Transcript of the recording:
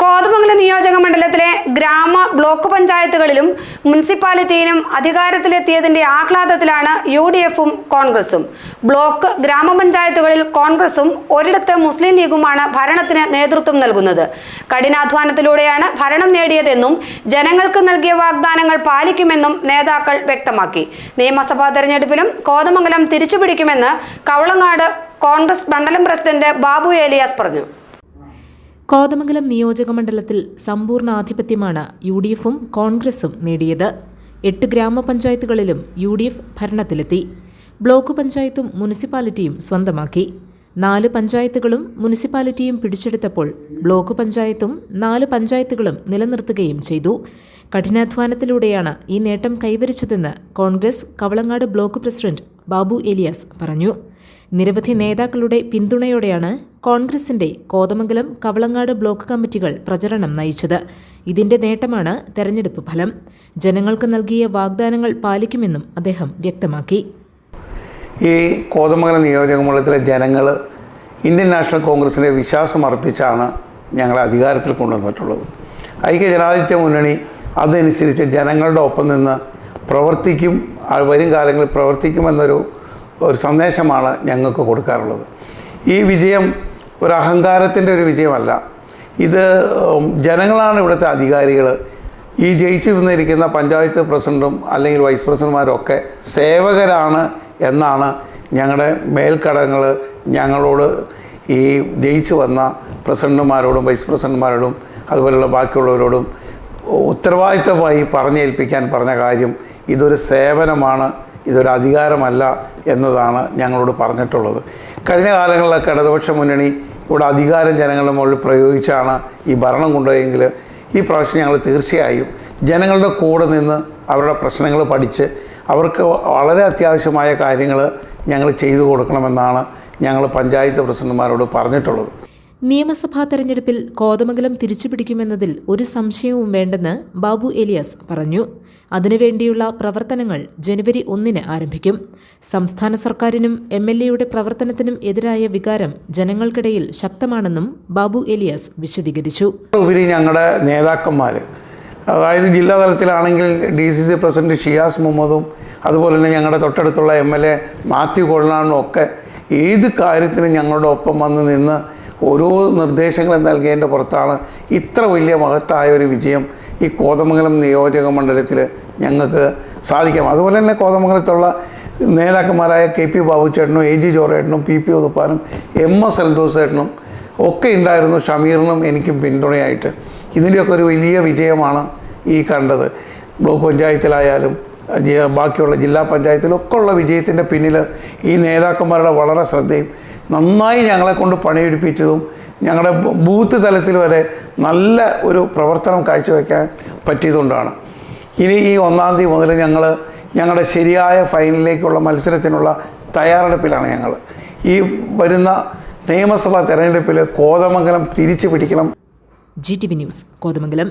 കോതമംഗലം നിയോജക മണ്ഡലത്തിലെ ഗ്രാമ ബ്ലോക്ക് പഞ്ചായത്തുകളിലും മുനിസിപ്പാലിറ്റിയിലും അധികാരത്തിലെത്തിയതിന്റെ ആഹ്ലാദത്തിലാണ് യു ഡി എഫും കോൺഗ്രസും. ബ്ലോക്ക് ഗ്രാമപഞ്ചായത്തുകളിൽ കോൺഗ്രസും ഒരിടത്ത് മുസ്ലിം ലീഗുമാണ് ഭരണത്തിന് നേതൃത്വം നൽകുന്നത്. കഠിനാധ്വാനത്തിലൂടെയാണ് ഭരണം നേടിയതെന്നും ജനങ്ങൾക്ക് നൽകിയ വാഗ്ദാനങ്ങൾ പാലിക്കുമെന്നും നേതാക്കൾ വ്യക്തമാക്കി. നിയമസഭാ തെരഞ്ഞെടുപ്പിലും കോതമംഗലം തിരിച്ചുപിടിക്കുമെന്ന് കവളങ്ങാട് കോൺഗ്രസ് മണ്ഡലം പ്രസിഡന്റ് ബാബു ഏലിയാസ് പറഞ്ഞു. കോതമംഗലം നിയോജകമണ്ഡലത്തിൽ സമ്പൂർണ ആധിപത്യമാണ് യു ഡി എഫും കോൺഗ്രസും നേടിയത്. എട്ട് ഗ്രാമപഞ്ചായത്തുകളിലും യു ഡി എഫ് ഭരണത്തിലെത്തി. ബ്ലോക്ക് പഞ്ചായത്തും മുനിസിപ്പാലിറ്റിയും സ്വന്തമാക്കി. നാല് പഞ്ചായത്തുകളും മുനിസിപ്പാലിറ്റിയും പിടിച്ചെടുത്തപ്പോൾ ബ്ലോക്ക് പഞ്ചായത്തും നാല് പഞ്ചായത്തുകളും നിലനിർത്തുകയും ചെയ്തു. കഠിനാധ്വാനത്തിലൂടെയാണ് ഈ നേട്ടം കൈവരിച്ചതെന്ന് കോൺഗ്രസ് കവളങ്ങാട് ബ്ലോക്ക് പ്രസിഡന്റ് ബാബു എലിയാസ് പറഞ്ഞു. നിരവധി നേതാക്കളുടെ പിന്തുണയോടെയാണ് കോൺഗ്രസിന്റെ കോതമംഗലം കവളങ്ങാട് ബ്ലോക്ക് കമ്മിറ്റികൾ പ്രചരണം നയിച്ചത്. ഇതിന്റെ നേട്ടമാണ് തെരഞ്ഞെടുപ്പ് ഫലം. ജനങ്ങൾക്ക് നൽകിയ വാഗ്ദാനങ്ങൾ പാലിക്കുമെന്നും അദ്ദേഹം വ്യക്തമാക്കി. ഈ കോതമംഗലം നിയോജക മണ്ഡലത്തിലെ ജനങ്ങൾ ഇന്ത്യൻ നാഷണൽ കോൺഗ്രസിനെ വിശ്വാസം അർപ്പിച്ചാണ് ഞങ്ങളെ അധികാരത്തിൽ കൊണ്ടുവന്നിട്ടുള്ളത്. ഐക്യ ജനാധിപത്യ മുന്നണി അതനുസരിച്ച് ജനങ്ങളുടെ ഒപ്പം നിന്ന് പ്രവർത്തിക്കും വരും കാലങ്ങളിൽ പ്രവർത്തിക്കുമെന്നൊരു ഒരു സന്ദേശമാണ് ഞങ്ങൾക്ക് കൊടുക്കാറുള്ളത്. ഈ വിജയം ഒരു അഹങ്കാരത്തിന്റെ ഒരു വിജയമല്ല. ഇത് ജനങ്ങളാണ് ഇവിടുത്തെ അധികാരികൾ ഈ ജയിച്ചു വന്നിരിക്കുന്ന പഞ്ചായത്ത് പ്രസിഡന്റും അല്ലെങ്കിൽ വൈസ് പ്രസിഡന്റുമാരും ഒക്കെ സേവകരാണ് എന്നാണ് ഞങ്ങളുടെ മേൽക്കടങ്ങൾ ഞങ്ങളോട് ഈ ജയിച്ചു വന്ന പ്രസിഡന്റുമാരോടും വൈസ് പ്രസിഡന്റുമാരോടും അതുപോലെയുള്ള ബാക്കിയുള്ളവരോടും ഉത്തരവാദിത്തമായി പറഞ്ഞേൽപ്പിക്കാൻ പറഞ്ഞ കാര്യം ഇതൊരു സേവനമാണ് ഇതൊരു അധികാരമല്ല എന്നതാണ് ഞങ്ങളോട് പറഞ്ഞിട്ടുള്ളത്. കഴിഞ്ഞ കാലങ്ങളിലൊക്കെ ഇടതുപക്ഷ മുന്നണി ഇവിടെ അധികാരം ജനങ്ങളുടെ മുകളിൽ പ്രയോഗിച്ചാണ് ഈ ഭരണം കൊണ്ടുപോയെങ്കിൽ ഈ പ്രാവശ്യം ഞങ്ങൾ തീർച്ചയായും ജനങ്ങളുടെ കൂടെ നിന്ന് അവരുടെ പ്രശ്നങ്ങൾ പഠിച്ച് അവർക്ക് വളരെ അത്യാവശ്യമായ കാര്യങ്ങൾ ഞങ്ങൾ ചെയ്തു കൊടുക്കണമെന്നാണ് ഞങ്ങൾ പഞ്ചായത്ത് പ്രസിഡന്റുമാരോട് പറഞ്ഞിട്ടുള്ളത്. നിയമസഭാ തെരഞ്ഞെടുപ്പിൽ കോതമംഗലം തിരിച്ചുപിടിക്കുമെന്നതിൽ ഒരു സംശയവും വേണ്ടെന്ന് ബാബു എലിയാസ് പറഞ്ഞു. അതിനുവേണ്ടിയുള്ള പ്രവർത്തനങ്ങൾ ജനുവരി ഒന്നിന് ആരംഭിക്കും. സംസ്ഥാന സർക്കാരിനും എം എൽ എയുടെ പ്രവർത്തനത്തിനും എതിരായ വികാരം ജനങ്ങൾക്കിടയിൽ ശക്തമാണെന്നും ബാബു എലിയാസ് വിശദീകരിച്ചു. ഉപരി ഞങ്ങളുടെ നേതാക്കന്മാർ അതായത് ജില്ലാ തലത്തിലാണെങ്കിൽ D C C president Shiyas മുഹമ്മദും അതുപോലെ തന്നെ ഞങ്ങളുടെ തൊട്ടടുത്തുള്ള എം എൽ എ മാത്യു കൊള്ളാനും ഒക്കെ ഏത് കാര്യത്തിനും ഞങ്ങളുടെ ഒപ്പം വന്ന് നിന്ന് ഓരോ നിർദ്ദേശങ്ങളും നൽകിയതിന്റെ പുറത്താണ് ഇത്ര വലിയ മഹത്തായ ഒരു വിജയം ഈ കോതമംഗലം നിയോജക മണ്ഡലത്തിൽ ഞങ്ങൾക്ക് സാധിക്കാം. അതുപോലെ തന്നെ കോതമംഗലത്തുള്ള നേതാക്കന്മാരായ കെ പി ബാബുച്ചേട്ടനും എ ജി ജോറേട്ടനും പി പി ഉതുപ്പാനും എം എസ് എൽദോസേട്ടനും ഒക്കെ ഉണ്ടായിരുന്നു ഷമീറിനും എനിക്കും പിന്തുണയായിട്ട്. ഇതിന്റെയൊക്കെ ഒരു വലിയ വിജയമാണ് ഈ കണ്ടത്. ബ്ലോക്ക് പഞ്ചായത്തിലായാലും ബാക്കിയുള്ള ജില്ലാ പഞ്ചായത്തിലൊക്കെ ഉള്ള വിജയത്തിന്റെ പിന്നിൽ ഈ നേതാക്കന്മാരുടെ വളരെ ശ്രദ്ധയും നന്നായി ഞങ്ങളെ കൊണ്ട് പണിയെടുപ്പിച്ചതും ഞങ്ങളുടെ ബൂത്ത് തലത്തിൽ വരെ നല്ല ഒരു പ്രവർത്തനം കാഴ്ചവെക്കാൻ പറ്റിയതുകൊണ്ടാണ്. ഇനി ഈ ഒന്നാം തീയതി മുതൽ ഞങ്ങൾ ഞങ്ങളുടെ ശരിയായ ഫൈനലിലേക്കുള്ള മത്സരത്തിനുള്ള തയ്യാറെടുപ്പിലാണ് ഞങ്ങൾ ഈ വരുന്ന നിയമസഭാ തെരഞ്ഞെടുപ്പിൽ കോതമംഗലം തിരിച്ചു പിടിക്കണം. G T V news Kothamangalam.